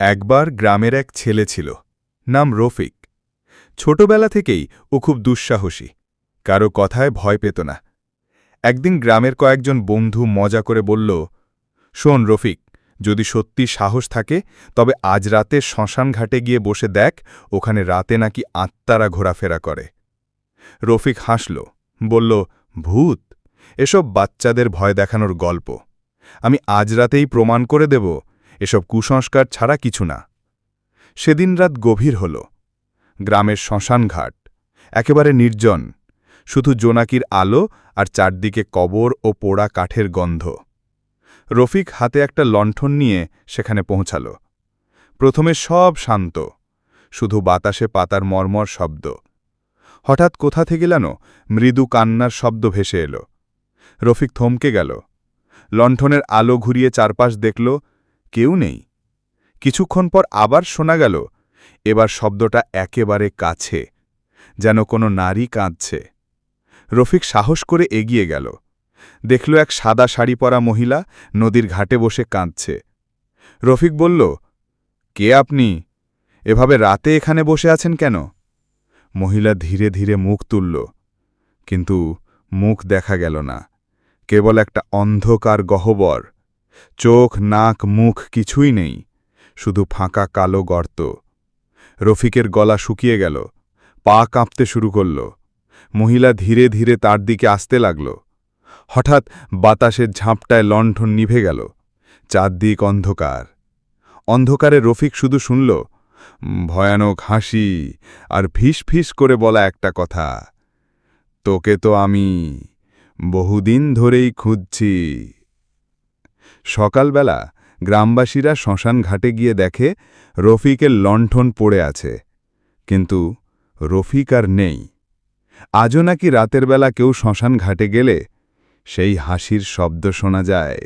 একবার গ্রামের এক ছেলে ছিল, নাম রফিক। ছোটবেলা থেকেই ও খুব দুঃসাহসী, কারও কথায় ভয় পেত না। একদিন গ্রামের কয়েকজন বন্ধু মজা করে বলল, শোন রফিক, যদি সত্যি সাহস থাকে, তবে আজ রাতে শ্মশান ঘাটে গিয়ে বসে দেখ, ওখানে রাতে নাকি আত্মারা ঘোরাফেরা করে। রফিক হাসল, বলল, ভূত, এসব বাচ্চাদের ভয় দেখানোর গল্প। আমি আজ রাতেই প্রমাণ করে দেব এসব কুসংস্কার ছাড়া কিছু না। সেদিন রাত গভীর হল। গ্রামের শ্মশানঘাট। একেবারে নির্জন। শুধু জোনাকির আলো আর চারদিকে কবর ও পোড়া কাঠের গন্ধ। রফিক হাতে একটা লণ্ঠন নিয়ে সেখানে পৌঁছাল। প্রথমে সব শান্ত। শুধু বাতাসে পাতার মর্মর শব্দ। হঠাৎ কোথা থেকে যেন মৃদু কান্নার শব্দ ভেসে এলো। রফিক থমকে গেল। লণ্ঠনের আলো ঘুরিয়ে চারপাশ দেখল। কেউ নেই। কিছুক্ষণ পর আবার শোনা গেল, এবার শব্দটা একেবারে কাছে, যেন কোনো নারী কাঁদছে। রফিক সাহস করে এগিয়ে গেল। দেখল এক সাদা শাড়ি পরা মহিলা নদীর ঘাটে বসে কাঁদছে। রফিক বলল, কে আপনি? এভাবে রাতে এখানে বসে আছেন কেন? মহিলা ধীরে ধীরে মুখ তুলল, কিন্তু মুখ দেখা গেল না। কেবল একটা অন্ধকার গহ্বর। চোখ, নাক, মুখ কিছুই নেই, শুধু ফাঁকা কালো গর্ত। রফিকের গলা শুকিয়ে গেল, পা কাঁপতে শুরু করল, মহিলা ধীরে ধীরে তার দিকে আসতে লাগল। হঠাৎ বাতাসের ঝাঁপটায় লণ্ঠন নিভে গেল, চারদিক অন্ধকার। অন্ধকারে রফিক শুধু শুনল ভয়ানক হাসি আর ফিস ফিস করে বলা একটা কথা, তোকে তো আমি বহুদিন ধরেই খুঁজছি। সকালবেলা গ্রামবাসীরা শ্মশান ঘাটে গিয়ে দেখে রফিকের লণ্ঠন পড়ে আছে। কিন্তু রফিক আর নেই। আজও নাকি রাতের বেলা কেউ শ্মশান ঘাটে গেলে সেই হাসির শব্দ শোনা যায়।